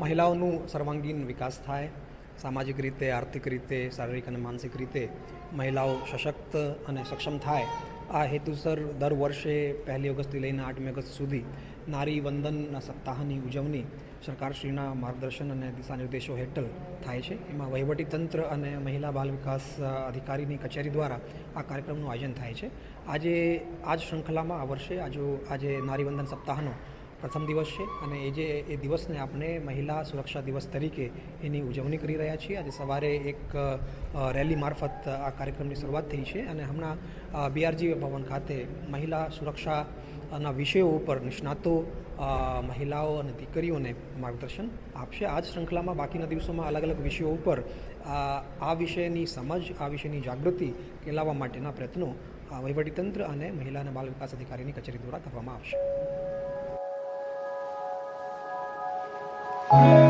મહિલાઓનું સર્વાંગીણ વિકાસ થાય, સામાજિક રીતે, આર્થિક રીતે, શારીરિક અને માનસિક રીતે મહિલાઓ સશક્ત અને સક્ષમ થાય. આ હેતુસર દર વર્ષે પહેલી ઓગસ્ટથી લઈને આઠમી ઓગસ્ટ સુધી નારી વંદનના સપ્તાહની ઉજવણી સરકારશ્રીના માર્ગદર્શન અને દિશાનિર્દેશો હેઠળ થાય છે. એમાં વહીવટીતંત્ર અને મહિલા બાલ વિકાસ અધિકારીની કચેરી દ્વારા આ કાર્યક્રમનું આયોજન થાય છે. આજે આ જ શૃંખલામાં આ વર્ષે આજે આજે નારી વંદન સપ્તાહનો પ્રથમ દિવસ છે અને એ જે એ દિવસને આપણે મહિલા સુરક્ષા દિવસ તરીકે એની ઉજવણી કરી રહ્યા છીએ. આજે સવારે એક રેલી મારફત આ કાર્યક્રમની શરૂઆત થઈ છે અને હમણાં બીઆરજી ભવન ખાતે મહિલા સુરક્ષાના વિષયો ઉપર નિષ્ણાતો મહિલાઓ અને દીકરીઓને માર્ગદર્શન આપશે. આ જ શૃંખલામાં બાકીના દિવસોમાં અલગ અલગ વિષયો ઉપર આ વિષયની સમજ, આ વિષયની જાગૃતિ કેળવવા માટેના પ્રયત્નો વહીવટીતંત્ર અને મહિલા અને બાલ વિકાસ અધિકારીની કચેરી દ્વારા કરવામાં આવશે. Thank you.